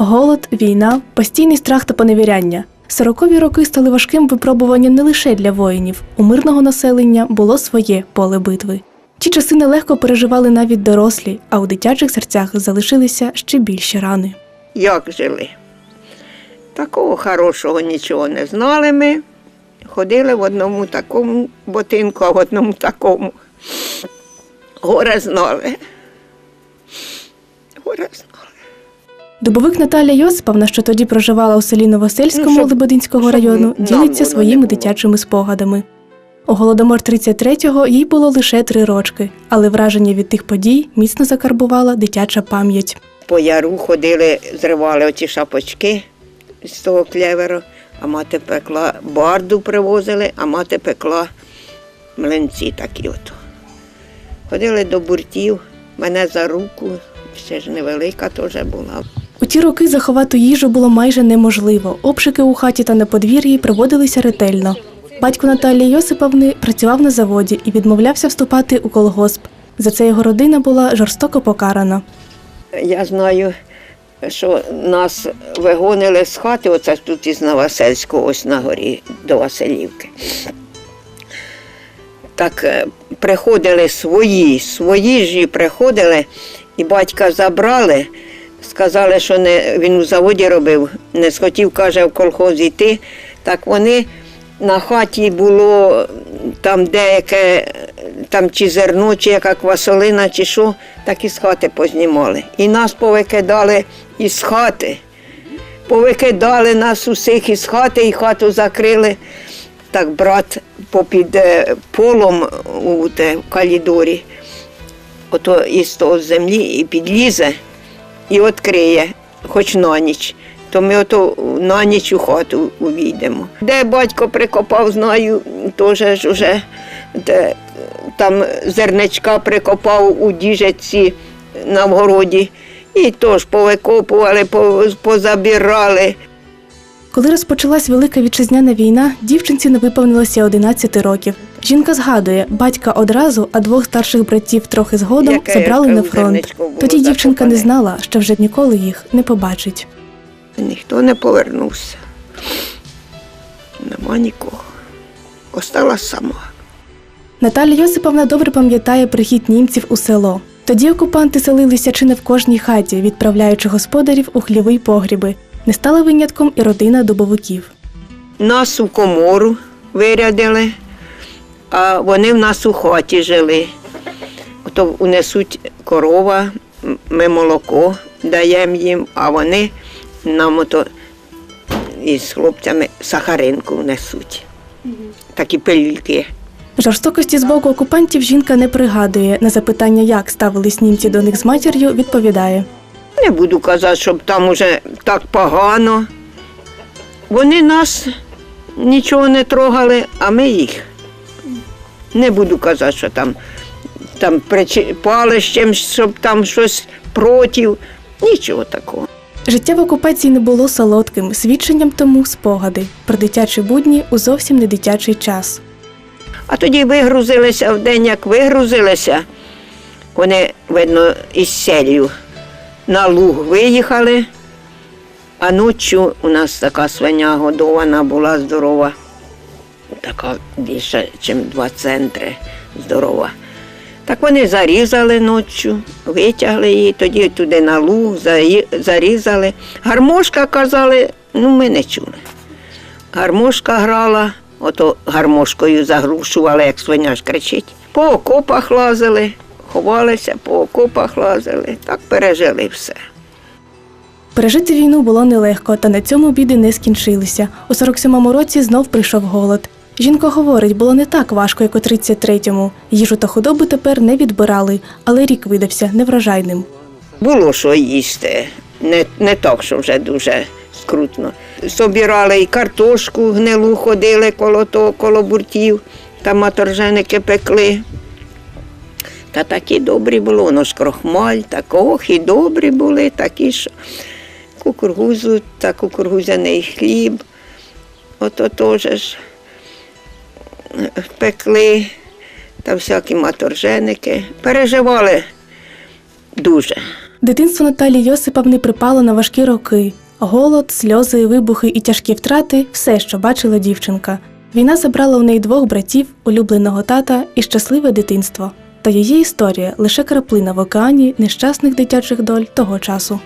Голод, війна, постійний страх та поневіряння. Сорокові роки стали важким випробуванням не лише для воїнів. У мирного населення було своє поле битви. Ті часи нелегко переживали навіть дорослі, а у дитячих серцях залишилися ще більші рани. Як жили? Такого хорошого нічого не знали ми. Ходили в одному такому ботинку, а в одному такому. Горе знали. Горе знали. Дубовик Наталя Йосиповна, що тоді проживала у селі Новосельському Ну, Лебединського району, ділиться своїми дитячими спогадами. У голодомор 33-го їй було лише три рочки, але враження від тих подій міцно закарбувала дитяча пам'ять. По яру ходили, зривали оті шапочки з того клеверу, а мати пекла барду привозили, а мати пекла млинці такі от. Ходили до буртів, мене за руку, ще ж невелика теж була. У ті роки заховати їжу було майже неможливо. Обшуки у хаті та на подвір'ї проводилися ретельно. Батько Наталії Йосиповни працював на заводі і відмовлявся вступати у колгосп. За це його родина була жорстоко покарана. Я знаю, що нас вигонили з хати, оце тут із Новосельського, ось на горі до Василівки. Так е, приходили свої, свої ж приходили, і батька забрали, сказали, що не, він у заводі робив, не схотів, каже, в колхоз йти. Так вони на хаті було там деяке, там чи зерно, чи яка квасолина, чи що, так із хати познімали. І нас повикидали із хати. Повикидали нас усіх із хати і хату закрили. Так брат попід е, полом у те, в калідорі, ото із того землі і підлізе і відкриє, хоч на ніч. То ми ото на ніч у хату увійдемо. Де батько прикопав, знаю, теж ж уже де, там зерничка прикопав у діжеці на вгороді. І теж повикопували, по- позабирали. Коли розпочалась Велика вітчизняна війна, дівчинці не виповнилося 11 років. Жінка згадує, батька одразу, а двох старших братів трохи згодом Яке, забрали на фронт. Тоді дівчинка не знала, що вже ніколи їх не побачить. Ніхто не повернувся. Нема нікого. Осталась сама. Наталя Йосиповна добре пам'ятає прихід німців у село. Тоді окупанти селилися чи не в кожній хаті, відправляючи господарів у хліви й погріби. Не стала винятком і родина дубовиків. Нас у комору вирядили, а вони в нас у хаті жили. Ото унесуть корова, ми молоко даємо їм, а вони нам ото із хлопцями сахаринку внесуть. Такі пилюльки. Жорстокості з боку окупантів жінка не пригадує. На запитання, як ставились німці до них з матір'ю, відповідає. Не буду казати, щоб там уже так погано. Вони нас нічого не трогали, а ми їх. Не буду казати, що там, там чимсь, щоб там щось проти. Нічого такого. Життя в окупації не було солодким, свідченням тому спогади про дитячі будні у зовсім не дитячий час. А тоді вигрузилися в день, як вигрузилися, вони, видно, із селью на луг виїхали, а ночі у нас така свиня годована була здорова, така більше, ніж два центри здорова. Так вони зарізали ночі, витягли її, тоді туди на луг зарізали. Гармошка казали, ну ми не чули. Гармошка грала, ото гармошкою загрушували, як свиня ж кричить. По окопах лазили, ховалися, по окопах лазили. Так пережили все. Пережити війну було нелегко, та на цьому біди не скінчилися. У 47-му році знов прийшов голод. Жінка говорить, було не так важко, як у 33-му. Їжу та худобу тепер не відбирали, але рік видався неврожайним. Було що їсти, не, не так, що вже дуже скрутно. Собирали і картошку гнилу ходили коло того, коло буртів, там маторженики пекли. Та такі добрі було, воно ж крохмаль, так ох, і добрі були, такі що кукургузу та кукургузяний хліб. Ото теж пекли та всякі маторженики. Переживали дуже. Дитинство Наталії Йосипівни припало на важкі роки. Голод, сльози, вибухи і тяжкі втрати все, що бачила дівчинка. Війна забрала у неї двох братів, улюбленого тата і щасливе дитинство. Та її історія лише краплина в океані нещасних дитячих доль того часу.